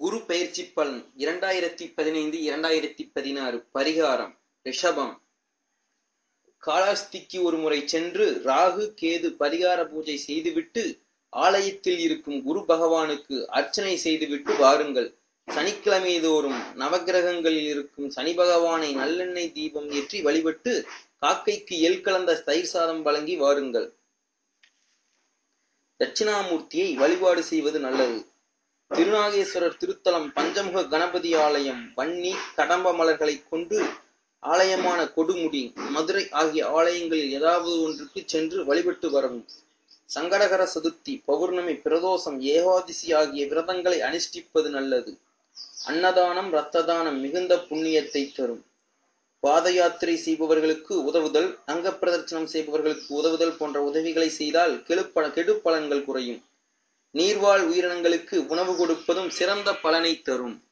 குரு பெயர்ச்சி பலன் இரண்டாயிரத்தி பதினைந்து இரண்டாயிரத்தி பதினாறு பரிகாரம் ரிஷபம். காளாஸ்திக்கு ஒரு முறை சென்று ராகு கேது பரிகார பூஜை செய்துவிட்டு ஆலயத்தில் இருக்கும் குரு பகவானுக்கு அர்ச்சனை செய்துவிட்டு வாருங்கள். சனிக்கிழமை தோறும் நவகிரகங்களில் இருக்கும் சனி பகவானை நல்லெண்ணெய் தீபம் ஏற்றி வழிபட்டு காக்கைக்கு எல் கலந்த தயிர் சாதம் வழங்கி வாருங்கள். தட்சிணாமூர்த்தியை வழிபாடு செய்வது நல்லது. திருநாகேஸ்வரர் திருத்தலம் பஞ்சமுக கணபதி ஆலயம் வன்னி கடம்ப மலர்களை கொண்டு ஆலயமான கொடுமுடி மதுரை ஆகிய ஆலயங்களில் ஏதாவது ஒன்றுக்கு சென்று வழிபட்டு வரவும். சங்கடகர சதுர்த்தி பௌர்ணமி பிரதோஷம் ஏகாதிசி ஆகிய விரதங்களை அனுஷ்டிப்பது நல்லது. அன்னதானம் இரத்த தானம் மிகுந்த புண்ணியத்தை தரும். பாத யாத்திரை செய்பவர்களுக்கு உதவுதல் அங்க பிரதட்சணம் செய்பவர்களுக்கு உதவுதல் போன்ற உதவிகளை செய்தால் கெடுப்ப கெடு பலன்கள் குறையும். நீர்வாழ் உயிரினங்களுக்கு உணவு கொடுப்பதும் சிறந்த பலனை தரும்.